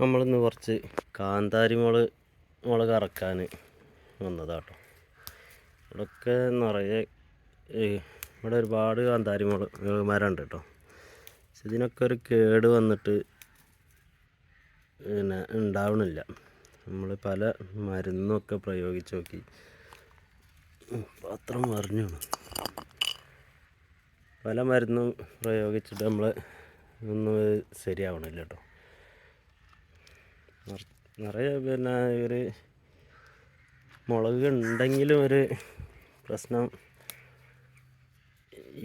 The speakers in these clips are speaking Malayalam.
നമ്മളിന്ന് കുറച്ച് കാന്താരി മുളക് മുളക് അറക്കാൻ വന്നതാട്ടോ. ഇവിടെയൊക്കെ നിറയെ ഇവിടെ ഒരുപാട് കാന്താരി മുളക് മരം ഉണ്ട് കേട്ടോ. പക്ഷെ ഇതിനൊക്കെ ഒരു കേട് വന്നിട്ട് പിന്നെ ഉണ്ടാവണില്ല. നമ്മൾ പല മരുന്നൊക്കെ പ്രയോഗിച്ച് നോക്കി. പാത്രം മറിഞ്ഞു പല മരുന്നും പ്രയോഗിച്ചിട്ട് നമ്മൾ ഒന്നും ശരിയാവണില്ല കേട്ടോ. നിറയെ പിന്നെ ഒരു മുളക് ഉണ്ടെങ്കിലും ഒരു പ്രശ്നം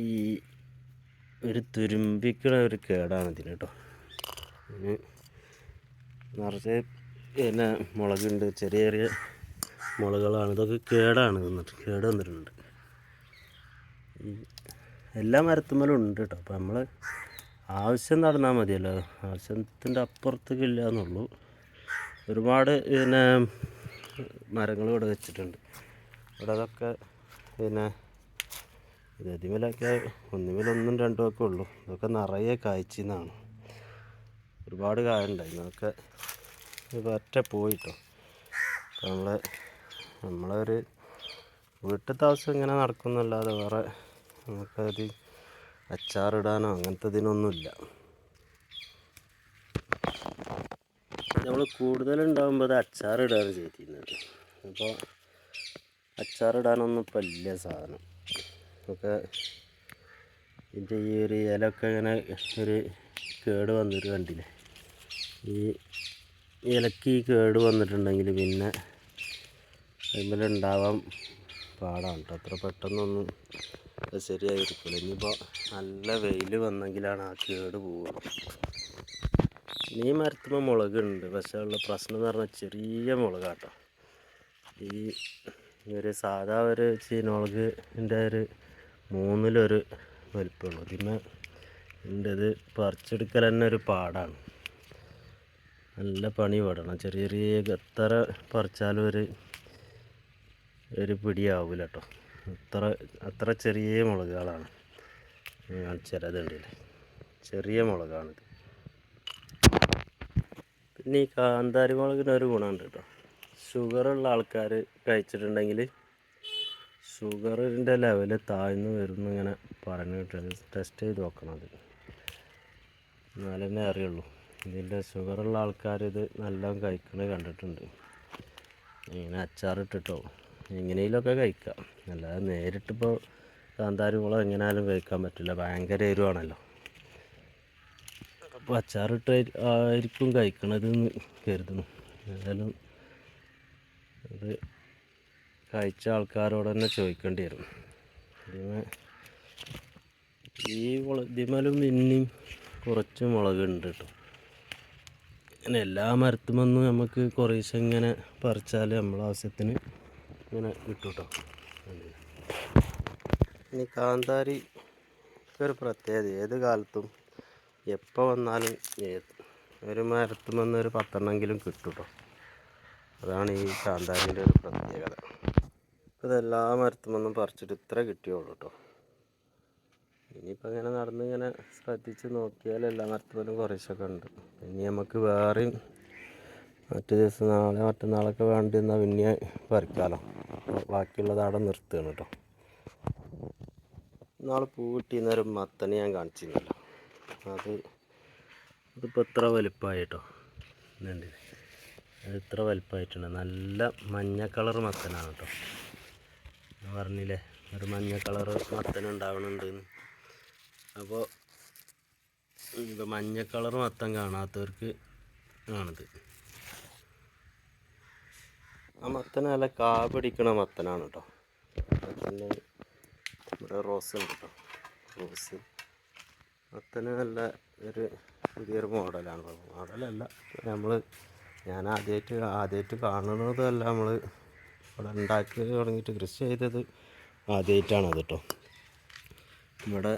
ഈ ഒരു തുരുമ്പിക്കണ ഒരു കേടാണ് ഇതിന് കേട്ടോ. ഇതിന് നിറച്ച് പിന്നെ മുളകുണ്ട് ചെറിയ ചെറിയ മുളകളാണ് ഇതൊക്കെ കേടാണ് വന്നിട്ട് കേട് വന്നിട്ടുണ്ട്. എല്ലാ മരത്തുമ്മലും ഉണ്ട് കേട്ടോ. അപ്പോൾ നമ്മൾ ആവശ്യം നടന്നാൽ മതിയല്ലോ. ആവശ്യത്തിന്റെ അപ്പുറത്തേക്ക് ഇല്ല എന്നുള്ളൂ ഒരുപാട് പിന്നെ മരങ്ങൾ ഇവിടെ വെച്ചിട്ടുണ്ട്. ഇവിടെ അതൊക്കെ പിന്നെ ഗതിമലൊക്കെ ഒന്നുമേലൊന്നും രണ്ടും ഒക്കെ ഉള്ളൂ. ഇതൊക്കെ നിറയെ കായ്ച്ചെന്നാണ്. ഒരുപാട് കായുണ്ടായി. അതൊക്കെ ഒറ്റ പോയിട്ടോ. നമ്മളെ നമ്മളൊരു വീട്ടിലത്തെ ആവശ്യം ഇങ്ങനെ നടക്കുന്നല്ലാതെ വേറെ നമുക്കത് അച്ചാറിടാനോ അങ്ങനത്തെ ഇതിനൊന്നുമില്ല. നമ്മൾ കൂടുതലുണ്ടാകുമ്പോൾ അത് അച്ചാറിടാണ് ചെയ്തിരുന്നത്. അപ്പോൾ അച്ചാറിടാനൊന്നും ഇപ്പം ഇല്ല സാധനം. ഒക്കെ ഇതിന്റെ ഈ ഒരു ഇലയൊക്കെ ഇങ്ങനെ ഒരു കേട് വന്നിട്ട് കണ്ടില്ലേ? ഈ ഇലക്ക് ഈ കേട് വന്നിട്ടുണ്ടെങ്കിൽ പിന്നെ അതിന്മേൽ ഉണ്ടാവാൻ പാടാണ് കേട്ടോ അത്ര പെട്ടെന്നൊന്നും ശരിയായിരിക്കില്ല ഇനിയിപ്പോൾ നല്ല വെയിൽ വന്നെങ്കിലാണ് ആ കേട് പോവുള്ളൂ. ഈ മരത്തുമ്പോൾ മുളകുണ്ട്. പക്ഷേ ഉള്ള പ്രശ്നം എന്ന് പറഞ്ഞാൽ ചെറിയ മുളകാട്ടോ. ഈ ഒരു സാധാ ഒരു ചീനമുളകിന്റെ ഒരു മൂന്നിലൊരു വലിപ്പമുള്ളൂ ഇതിന് എന്റെ ഇത് പറിച്ചെടുക്കൽ തന്നെ ഒരു പാടാണ്. നല്ല പണി പെടണം. ചെറിയ ചെറിയ എത്ര പറിച്ചാലും ഒരു ഒരു പിടിയാവില്ല കേട്ടോ അത്ര അത്ര ചെറിയ മുളകുകളാണ് ചിലതുണ്ടല്ലേ ചെറിയ മുളകാണിത്. പിന്നെ ഈ കാന്താരി മുളകിന് ഒരു ഗുണമുണ്ട് കേട്ടോ. ഷുഗറുള്ള ആൾക്കാർ കഴിച്ചിട്ടുണ്ടെങ്കിൽ ഷുഗറിന്റെ ലെവൽ താഴ്ന്നു വരുന്നു ഇങ്ങനെ പറഞ്ഞു പറഞ്ഞിട്ട് ടെസ്റ്റ് ചെയ്ത് നോക്കണം അത്. എന്നാലേ തന്നെ അറിയുള്ളൂ. ഇതിന്റെ ഷുഗറുള്ള ആൾക്കാർ ഇത് നല്ലോണം കഴിക്കണത് കണ്ടിട്ടുണ്ട്. ഇങ്ങനെ അച്ചാറിട്ടിട്ടോ എങ്ങനെയെങ്കിലുമൊക്കെ കഴിക്കാം. അല്ലാതെ നേരിട്ടിപ്പോൾ കാന്താരി മുളക് എങ്ങനെയാലും കഴിക്കാൻ പറ്റില്ല. ഭയങ്കര എരിവാണല്ലോ. അപ്പോൾ അച്ചാറിട്ട് ആയി- ആയിരിക്കും കഴിക്കണത് കരുതുന്നു. ഏതായാലും അത് കഴിച്ച ആൾക്കാരോട് തന്നെ ചോദിക്കേണ്ടി വരും. ഈ മുള ഇതിമേലും പിന്നെയും കുറച്ച് മുളകുണ്ട് കേട്ടോ അങ്ങനെ എല്ലാ മരത്തുമൊന്നും നമുക്ക് കുറേശ്ശെ ഇങ്ങനെ പറിച്ചാൽ നമ്മളെ ആവശ്യത്തിന് ഇങ്ങനെ കിട്ടും കേട്ടോ ഇനി കാന്താരി ഒരു പ്രത്യേകത. ഏത് കാലത്തും എപ്പോൾ വന്നാലും ഒരു മരത്തുമെന്ന് ഒരു പത്തെണ്ണമെങ്കിലും കിട്ടും കേട്ടോ അതാണ് ഈ കാന്താരിന്റെ ഒരു പ്രത്യേകത. ഇതെല്ലാ മരത്തുമെന്നും പറിച്ചിട്ട് ഇത്ര കിട്ടിയുള്ളൂ കേട്ടോ ഇനിയിപ്പോൾ ഇങ്ങനെ നടന്ന് ഇങ്ങനെ ശ്രദ്ധിച്ച് നോക്കിയാൽ എല്ലാ മരത്തുമെന്നും കുറേശ്ശൊക്കെ ഉണ്ട്. ഇനി നമുക്ക് വേറെയും മറ്റു ദിവസം നാളെ മറ്റന്നാളൊക്കെ വേണ്ടി എന്നാൽ പിന്നെ പറിക്കാലോ. ബാക്കിയുള്ളത് അവിടെ നിർത്തുകയാണ് കേട്ടോ നാളെ പൂ കിട്ടിയെന്നൊരു മത്തനെ ഞാൻ കാണിച്ചിരുന്നല്ലോ. അത് ഇതിപ്പോൾ എത്ര വലുപ്പമായിട്ടോ? ഇതുണ്ട്. അത് ഇത്ര വലുപ്പമായിട്ടുണ്ട്. നല്ല മഞ്ഞ കളർ മത്തനാണ് കേട്ടോ. ഞാൻ പറഞ്ഞില്ലേ ഒരു മഞ്ഞ കളർ മത്തൻ ഉണ്ടാവണുണ്ട് അപ്പോൾ ഇപ്പോൾ മഞ്ഞ കളർ മത്തൻ കാണാത്തവർക്ക് ആണിത്. ആ മത്തൻ നല്ല കാ പിടിക്കണ മത്തനാണ് കേട്ടോ. പിന്നെ ഇവിടെ റോസ് ഉണ്ട് കേട്ടോ റോസ്. മത്തന് നല്ല ഒരു പുതിയൊരു മോഡലാണ്. മോഡലല്ല നമ്മൾ ഞാൻ ആദ്യമായിട്ട് ആദ്യമായിട്ട് കാണുന്നതല്ല നമ്മൾ ഇവിടെ ഉണ്ടാക്കി തുടങ്ങിയിട്ട് കൃഷി ചെയ്തത് ആദ്യമായിട്ടാണ് അത് കേട്ടോ ഇവിടെ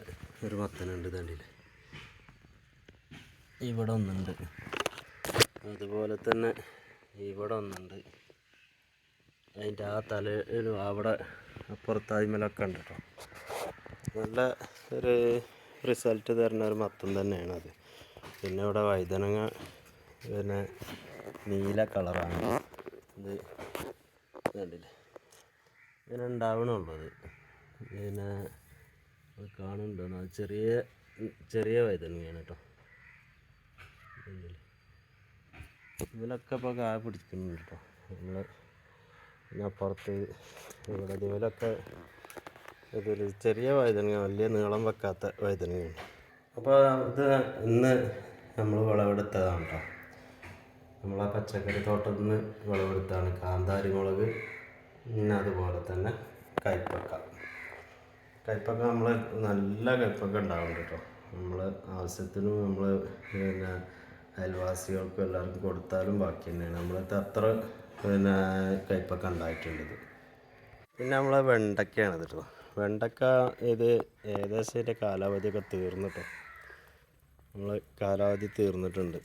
ഒരു മത്തനുണ്ട് തണ്ടിൽ ഇവിടെ ഒന്നുണ്ട്. അതുപോലെ തന്നെ ഇവിടെ ഒന്നുണ്ട്. അതിന്റെ ആ തലയിലും അവിടെ അപ്പുറത്തായ്മലൊക്കെ ഉണ്ട് കേട്ടോ നല്ല ഒരു റിസൾട്ട് തരുന്ന ഒരു മത്തം തന്നെയാണ് അത്. പിന്നെ ഇവിടെ വൈതനങ്ങ പിന്നെ നീല കളറാണ് ഇത് കണ്ടില്ലേ? ഇങ്ങനെ ഉണ്ടാവണുള്ളത്. പിന്നെ അത് കാണുന്നുണ്ടോ? അത് ചെറിയ ചെറിയ വൈതനങ്ങയാണ് കേട്ടോ? ഇതിലൊക്കെ ഇപ്പോൾ കായ പിടിക്കുന്നുണ്ട് കേട്ടോ. നമ്മൾ പിന്നെ അപ്പുറത്ത് ഇവിടെ ഇതിലൊക്കെ ഇതിൽ ചെറിയ വഴുതനങ്ങ വലിയ നീളം വെക്കാത്ത വഴുതനങ്ങയാണ് അപ്പോൾ ഇത് ഇന്ന് നമ്മൾ വിളവെടുത്തതാണ് കേട്ടോ ആ പച്ചക്കറി തോട്ടത്തിൽ നിന്ന് വിളവെടുത്താണ്. കാന്താരി മുളക് പിന്നെ അതുപോലെ തന്നെ കൈപ്പക്ക. കൈപ്പക്ക നമ്മൾ നല്ല കൈപ്പക്ക ഉണ്ടാവുന്നുണ്ട് കേട്ടോ നമ്മൾ ആവശ്യത്തിനും നമ്മൾ പിന്നെ അയൽവാസികൾക്കും എല്ലാവർക്കും കൊടുത്താലും ബാക്കി തന്നെയാണ്. നമ്മളത്തെ അത്ര പിന്നെ കൈപ്പക്ക ഉണ്ടായിട്ടുണ്ട് ഇത് പിന്നെ നമ്മളെ വെണ്ടക്കയാണ് കേട്ടോ വെണ്ടക്ക ഇത് ഏകദേശം ഇതിന്റെ കാലാവധിയൊക്കെ തീർന്നിട്ടോ നമ്മൾ കാലാവധി തീർന്നിട്ടുണ്ട്.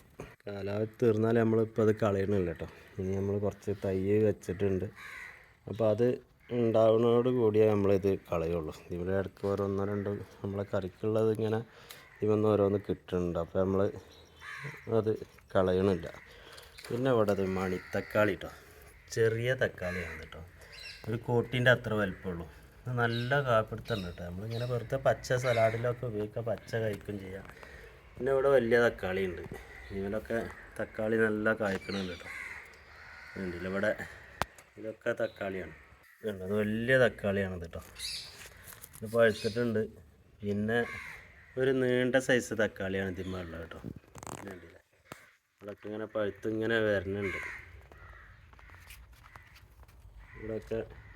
കാലാവധി തീർന്നാൽ നമ്മളിപ്പോൾ അത് കളയണില്ല കേട്ടോ ഇനി നമ്മൾ കുറച്ച് തൈ വെച്ചിട്ടുണ്ട്. അപ്പോൾ അത് ഉണ്ടാവുന്നതോട് കൂടിയേ നമ്മളിത് കളയുള്ളൂ. ഇവിടെ ഇടയ്ക്ക് ഓരോന്നോ രണ്ടോ നമ്മളെ കറിക്കുള്ളത് ഇങ്ങനെ ഇവന്ന് ഓരോന്ന് കിട്ടുന്നുണ്ട്. അപ്പോൾ നമ്മൾ അത് കളയണില്ല. പിന്നെ ഇവിടെ അത് മണിത്തക്കാളി കേട്ടോ ചെറിയ തക്കാളിയാണ് കേട്ടോ ഒരു കോട്ടിന്റെ അത്ര വലിപ്പമുള്ളൂ നല്ല കാപ്പിടുത്തുണ്ട് കേട്ടോ. നമ്മളിങ്ങനെ വെറുതെ പച്ച സലാഡിലൊക്കെ ഉപയോഗിക്കാം പച്ച കഴിക്കും ചെയ്യാം. പിന്നെ ഇവിടെ വലിയ തക്കാളി ഉണ്ട് ഇതിലൊക്കെ തക്കാളി നല്ല കായ്ക്കണുണ്ട് കേട്ടോ. ഇവിടെ ഇതൊക്കെ തക്കാളിയാണ്. കണ്ടോ? അത് വലിയ തക്കാളിയാണ് കേട്ടോ. ഇത് പഴുത്തിട്ടുണ്ട്. പിന്നെ ഒരു നീണ്ട സൈസ് തക്കാളിയാണ് ഇതിന്മേലുള്ളത് കേട്ടോ. കണ്ടില്ലേ? ഇവിടെയൊക്കെ ഇങ്ങനെ പഴുത്ത് ഇങ്ങനെ വരുന്നുണ്ട് ഇവിടെയൊക്കെ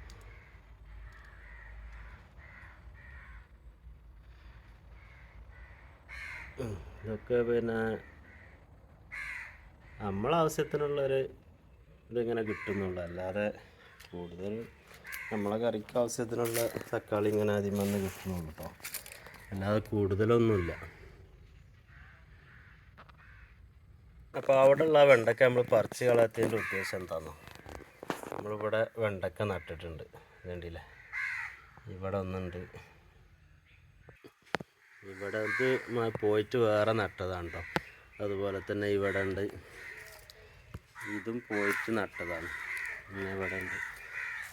ഇതൊക്കെ പിന്നെ നമ്മളെ ആവശ്യത്തിനുള്ളൊരു ഇതിങ്ങനെ കിട്ടുന്നുള്ളൂ. അല്ലാതെ കൂടുതൽ നമ്മളെ കറിക്ക് ആവശ്യത്തിനുള്ള തക്കാളി ഇങ്ങനെ ആദ്യം വന്ന് കിട്ടുന്നുള്ളൂ കേട്ടോ അല്ലാതെ കൂടുതലൊന്നുമില്ല. അപ്പോൾ അവിടെ ഉള്ള വെണ്ടക്ക നമ്മൾ പറിച്ച് കളയത്തിന്റെ ഉദ്ദേശം എന്താണെന്നോ നമ്മളിവിടെ വെണ്ടക്ക നട്ടിട്ടുണ്ട്. വേണ്ടിയില്ലേ ഇവിടെ ഒന്നുണ്ട്. ഇവിടെ ഇത് പോയിട്ട് വേറെ നട്ടതാണ് കേട്ടോ അതുപോലെ തന്നെ ഇവിടെ ഉണ്ട്. ഇതും പോയിട്ട് നട്ടതാണ്. പിന്നെ ഇവിടെ ഉണ്ട്.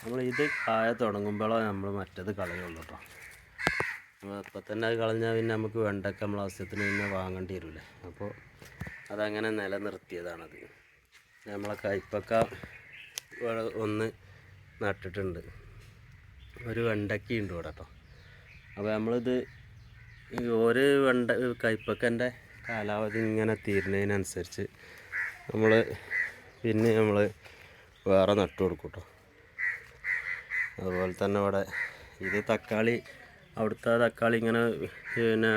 നമ്മൾ ഇത് കായ തുടങ്ങുമ്പോഴോ നമ്മൾ മറ്റത് കളയുള്ളൂ കേട്ടോ അപ്പം തന്നെ അത് കളഞ്ഞാൽ പിന്നെ നമുക്ക് വെണ്ടക്ക നമ്മൾ ആവശ്യത്തിന് പിന്നെ വാങ്ങേണ്ടി വരില്ലേ അപ്പോൾ അതങ്ങനെ നിലനിർത്തിയതാണത്. നമ്മളെ കയ്പ്പക്ക ഇവിടെ ഒന്ന് നട്ടിട്ടുണ്ട്. ഒരു വെണ്ടക്കയുണ്ട് ഇവിടെ കേട്ടോ അപ്പോൾ നമ്മളിത് ഒരു വെണ്ട കയ്പക്കന്റെ കാലാവധി ഇങ്ങനെ തീരുന്നതിനനുസരിച്ച് നമ്മൾ പിന്നെ നമ്മൾ വേറെ നട്ടു കൊടുക്കും കേട്ടോ അതുപോലെ തന്നെ ഇവിടെ ഇത് തക്കാളി അവിടുത്തെ തക്കാളി ഇങ്ങനെ പിന്നെ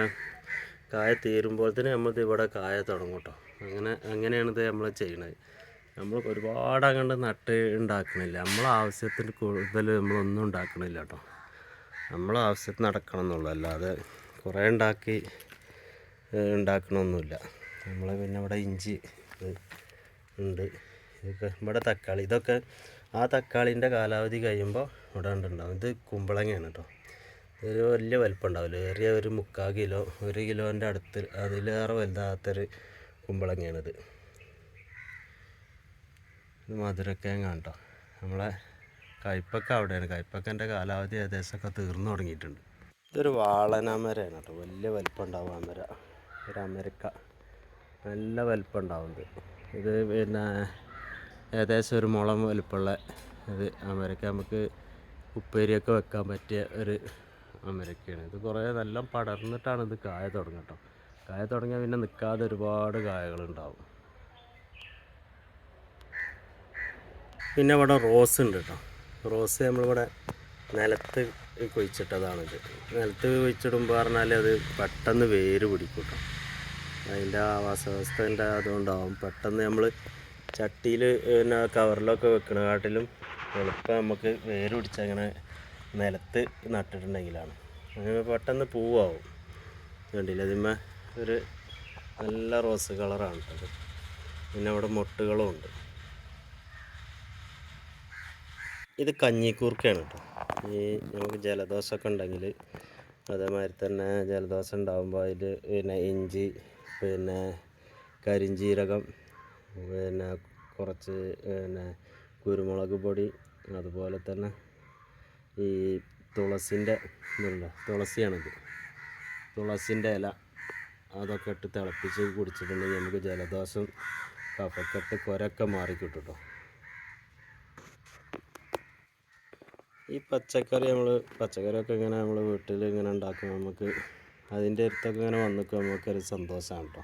കായ തീരുമ്പോൾ തന്നെ നമ്മളിത് ഇവിടെ കായ തുടങ്ങും കേട്ടോ അങ്ങനെ അങ്ങനെയാണ് ഇത് നമ്മൾ ചെയ്യണത്. നമ്മൾ ഒരുപാട് അങ്ങോട്ട് നട്ട് ഉണ്ടാക്കണില്ല. നമ്മൾ ആവശ്യത്തിന് കൂടുതൽ നമ്മളൊന്നും ഉണ്ടാക്കണില്ല കേട്ടോ. നമ്മളെ ആവശ്യത്തിന് നടക്കണം എന്നുള്ളൂ അല്ലാതെ കുറേ ഉണ്ടാക്കി ഉണ്ടാക്കണമൊന്നുമില്ല നമ്മൾ പിന്നെ ഇവിടെ ഇഞ്ചി ഉണ്ട്. ഇതൊക്കെ ഇവിടെ തക്കാളി. ഇതൊക്കെ ആ തക്കാളിന്റെ കാലാവധി കഴിയുമ്പോൾ ഇവിടെ ഉണ്ടാവും ഇത് കുമ്പളങ്ങയാണ് കേട്ടോ ഒരു വലിയ വലിപ്പം ഉണ്ടാവില്ല ഏറിയ ഒരു മുക്കാൽ കിലോ ഒരു കിലോന്റെ അടുത്ത് അതിലേറെ വലുതാത്തൊരു കുമ്പളങ്ങയാണിത്. ഇത് മധുരക്കിഴങ്ങാണ് കേട്ടോ നമ്മളെ കയ്പ്പക്ക അവിടെയാണ്. കയ്പ്പക്കന്റെ കാലാവധി ഏകദേശമൊക്കെ തീർന്നു തുടങ്ങിയിട്ടുണ്ട്. ഇതൊരു വാളനമരയാണ് കേട്ടോ. വലിയ വലിപ്പം ഉണ്ടാവും അമര ഒരു അമരക്ക. നല്ല വലിപ്പം ഉണ്ടാവും ഇത് പിന്നെ ഏകദേശം ഒരു മുളം വലിപ്പമുള്ള ഇത് അമരക്ക. നമുക്ക് ഉപ്പേരിയൊക്കെ വെക്കാൻ പറ്റിയ ഒരു അമരക്കയാണ്. ഇത് കുറേ നല്ല പടർന്നിട്ടാണ് ഇത് കായ തുടങ്ങുക കേട്ടോ. കായ തുടങ്ങിയാൽ പിന്നെ നിൽക്കാതെ ഒരുപാട് കായകളുണ്ടാവും. പിന്നെ ഇവിടെ റോസ് ഉണ്ട് കേട്ടോ. റോസ് നമ്മളിവിടെ നിലത്ത് കുഴിച്ചിട്ടതാണിത്. നിലത്ത് കുഴിച്ചിടുമ്പോൾ പറഞ്ഞാൽ അത് പെട്ടെന്ന് വേര് പിടിക്കും അതിന്റെ ആവാസവ്യവസ്ഥന്റെ അതുകൊണ്ടാവും പെട്ടെന്ന് നമ്മൾ ചട്ടിയിൽ പിന്നെ കവറിലൊക്കെ വെക്കണ കാട്ടിലും എളുപ്പം നമുക്ക് വേര് പിടിച്ചങ്ങനെ നിലത്ത് നട്ടിട്ടുണ്ടെങ്കിലാണ്. അങ്ങനെ പെട്ടെന്ന് പൂവാവും. കണ്ടില്ല? ഇതിന്മേ ഒരു നല്ല റോസ് കളറാണ് അത്. പിന്നെ അവിടെ മൊട്ടുകളും ഉണ്ട് ഇത് കഞ്ഞിക്കൂർക്കയാണ് കേട്ടോ ഈ നമുക്ക് ജലദോഷമൊക്കെ ഉണ്ടെങ്കിൽ അതേമാതിരി തന്നെ ജലദോഷം ഉണ്ടാകുമ്പോൾ അതിൽ പിന്നെ ഇഞ്ചി പിന്നെ കരിഞ്ജീരകം പിന്നെ കുറച്ച് പിന്നെ കുരുമുളക് പൊടി അതുപോലെ തന്നെ ഈ തുളസിന്റെ ഇതുണ്ട് തുളസിയാണിത്. തുളസിന്റെ ഇല അതൊക്കെ ഇട്ട് തിളപ്പിച്ച് കുടിച്ചിട്ടുണ്ടെങ്കിൽ നമുക്ക് ജലദോഷം കഫക്കെട്ട് കുരൊക്കെ മാറിക്കിട്ടും കേട്ടോ. ഈ പച്ചക്കറി നമ്മൾ പച്ചക്കറിയൊക്കെ ഇങ്ങനെ നമ്മൾ വീട്ടിൽ ഇങ്ങനെ ഉണ്ടാക്കുമ്പോൾ നമുക്ക് അതിന്റെ അടുത്തൊക്കെ ഇങ്ങനെ വന്നിട്ട് നമുക്കൊരു സന്തോഷമാണ് കേട്ടോ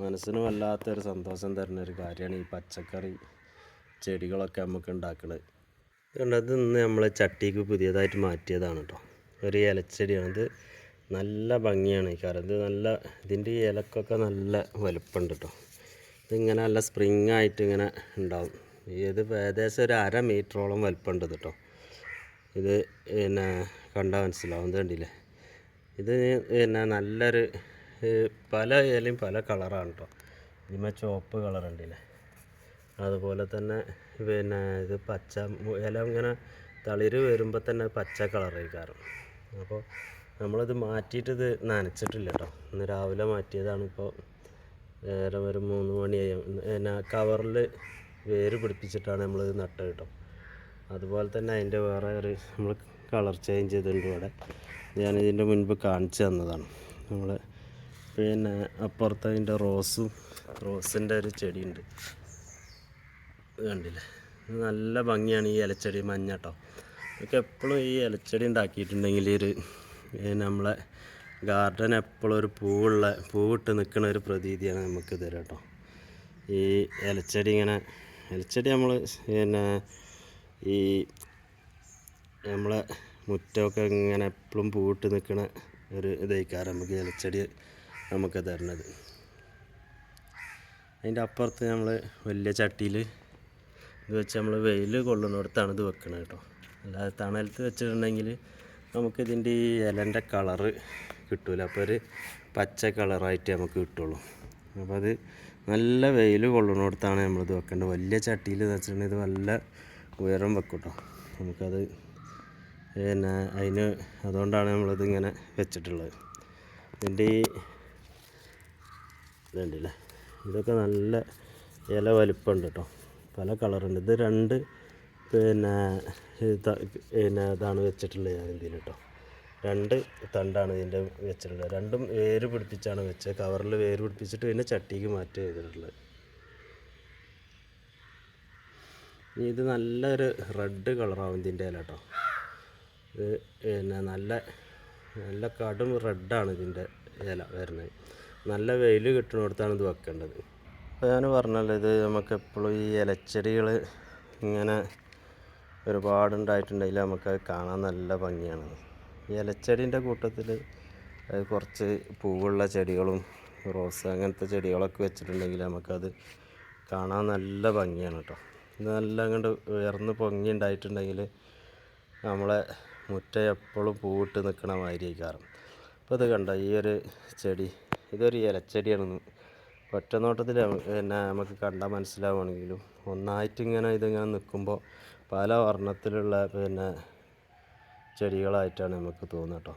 മനസ്സിന് വല്ലാത്തൊരു സന്തോഷം തരുന്ന ഒരു കാര്യമാണ് ഈ പച്ചക്കറി ചെടികളൊക്കെ നമുക്ക് ഉണ്ടാക്കുന്നത് അതുകൊണ്ട് ഇന്ന് നമ്മൾ ചട്ടിക്ക് പുതിയതായിട്ട് മാറ്റിയതാണ് കേട്ടോ ഒരു ഇലച്ചെടിയാണ്. ഇത് നല്ല ഭംഗിയാണ് കാരണം ഇത് നല്ല ഇതിന്റെ ഈ ഇലക്കൊക്കെ നല്ല വലുപ്പമുണ്ട് കേട്ടോ ഇതിങ്ങനെ നല്ല സ്പ്രിങ് ആയിട്ട് ഇങ്ങനെ ഉണ്ടാവും. ഇത് ഏകദേശം ഒരു അര മീറ്ററോളം വലുപ്പമുണ്ട് കേട്ടോ ഇത് പിന്നെ കണ്ടാൽ മനസ്സിലാവും. കണ്ടില്ലേ? ഇത് പിന്നെ നല്ലൊരു പല ഇലയും പല കളറാണ് കേട്ടോ ഇതിമേ ചുവപ്പ് കളർ ഉണ്ടല്ലേ അതുപോലെ തന്നെ പിന്നെ ഇത് പച്ച ഇല ഇങ്ങനെ തളിര് വരുമ്പോൾ തന്നെ പച്ച കളറായി കാരണം അപ്പോൾ നമ്മളിത് മാറ്റിയിട്ട് ഇത് നനച്ചിട്ടില്ല കേട്ടോ ഇന്ന് രാവിലെ മാറ്റിയതാണ് ഇപ്പോൾ നേരം ഒരു മൂന്ന് മണിയായി. കവറിൽ വേര് പിടിപ്പിച്ചിട്ടാണ് നമ്മളിത് നട്ടത് കേട്ടോ അതുപോലെ തന്നെ അതിന്റെ വേറെ ഒരു നമ്മൾ കളർ ചേഞ്ച് ചെയ്തിട്ടുണ്ട് ഇവിടെ. ഞാൻ ഇതിന്റെ മുൻപ് കാണിച്ചു തന്നതാണ്. നമ്മൾ പിന്നെ അപ്പുറത്ത് അതിന്റെ റോസും റോസിന്റെ ഒരു ചെടിയുണ്ട്. കണ്ടില്ലേ? നല്ല ഭംഗിയാണ് ഈ ഇലച്ചെടി മഞ്ഞ കേട്ടോ. നമുക്ക് എപ്പോഴും ഈ ഇലച്ചെടി ഉണ്ടാക്കിയിട്ടുണ്ടെങ്കിൽ ഒരു നമ്മളെ ഗാർഡൻ എപ്പോഴും ഒരു പൂവുള്ള പൂവിട്ട് നിൽക്കുന്ന ഒരു പ്രതീതിയാണ് നമുക്ക് തരാം കേട്ടോ. ഈ ഇലച്ചെടി ഇങ്ങനെ ഇലച്ചെടി നമ്മൾ പിന്നെ ഈ നമ്മളെ മുറ്റമൊക്കെ ഇങ്ങനെ എപ്പോഴും പൂട്ട് നിൽക്കുന്ന ഒരു ഇതായിക്കാറ് നമുക്ക് ഇലച്ചെടി നമുക്ക് തരണത്. അതിന്റെ അപ്പുറത്ത് നമ്മൾ വലിയ ചട്ടിയിൽ ഇത് വെച്ച് നമ്മൾ വെയിൽ കൊള്ളുന്നിടത്താണ് ഇത് വെക്കണത് കേട്ടോ. അല്ലാതെ തണലത്ത് വെച്ചിട്ടുണ്ടെങ്കിൽ നമുക്കിതിന്റെ ഈ ഇലന്റെ കളറ് കിട്ടൂല. അപ്പോൾ ഒരു പച്ച കളറായിട്ട് നമുക്ക് കിട്ടുള്ളൂ. അപ്പോൾ അത് നല്ല വെയിൽ കൊള്ളുന്നിടത്താണ് നമ്മളിത് വെക്കേണ്ടത്. വലിയ ചട്ടിയിൽ വെച്ചിട്ടുണ്ടെങ്കിൽ ഇത് നല്ല ഉയരം വെക്കും കേട്ടോ നമുക്കത് പിന്നെ അതിന് അതുകൊണ്ടാണ് നമ്മളിത് ഇങ്ങനെ വെച്ചിട്ടുള്ളത്. ഇതിന്റെ ഈ ഇതുണ്ടല്ലേ ഇതൊക്കെ നല്ല ഇല വലിപ്പമുണ്ട് കേട്ടോ. പല കളറുണ്ട്. ഇത് രണ്ട് പിന്നെ പിന്നെ ഇതാണ് വെച്ചിട്ടുള്ളത് ഞാൻ ഇതിൽ കേട്ടോ. രണ്ട് തണ്ടാണ് ഇതിന്റെ വെച്ചിട്ടുള്ളത്. രണ്ടും വേര് പിടിപ്പിച്ചാണ് വെച്ചത്. കവറിൽ വേര് പിടിപ്പിച്ചിട്ട് പിന്നെ ചട്ടിക്ക് മാറ്റി ചെയ്തിട്ടുള്ളത്. ഇത് നല്ലൊരു റെഡ് കളറാവും ഇതിന്റെ ഇല ഇത് പിന്നെ നല്ല നല്ല കടും റെഡാണ് ഇതിന്റെ ഇല വരുന്നത്. നല്ല വെയിൽ കിട്ടുന്നിടത്താണ് ഇത് വെക്കേണ്ടത്. അപ്പോൾ ഞാൻ പറഞ്ഞല്ലോ ഇത് നമുക്ക് എപ്പോഴും ഈ ഇലച്ചെടികൾ ഇങ്ങനെ ഒരുപാടുണ്ടായിട്ടുണ്ടെങ്കിൽ നമുക്കത് കാണാൻ നല്ല ഭംഗിയാണ്. ഈ ഇലച്ചെടീന്റെ കൂട്ടത്തിൽ കുറച്ച് പൂവുള്ള ചെടികളും റോസ് അങ്ങനത്തെ ചെടികളൊക്കെ വെച്ചിട്ടുണ്ടെങ്കിൽ നമുക്കത് കാണാൻ നല്ല ഭംഗിയാണ് കേട്ടോ നല്ല അങ്ങോട്ട് ഉയർന്ന് പൊങ്ങി ഉണ്ടായിട്ടുണ്ടെങ്കിൽ നമ്മളെ മുറ്റം എപ്പോഴും പൂവിട്ട് നിൽക്കണ മാതിരിക്കാറും അപ്പോൾ ഇത് കണ്ട ഈ ഒരു ചെടി ഇതൊരു ഇലച്ചെടിയാണ്. ഒറ്റ നോട്ടത്തിൽ പിന്നെ നമുക്ക് കണ്ടാൽ മനസ്സിലാവുകയാണെങ്കിലും ഒന്നായിട്ട് ഇങ്ങനെ ഇതിങ്ങനെ നിൽക്കുമ്പോൾ പല വർണത്തിലുള്ള പിന്നെ ചെടികളായിട്ടാണ് നമുക്ക് തോന്നുക കേട്ടോ.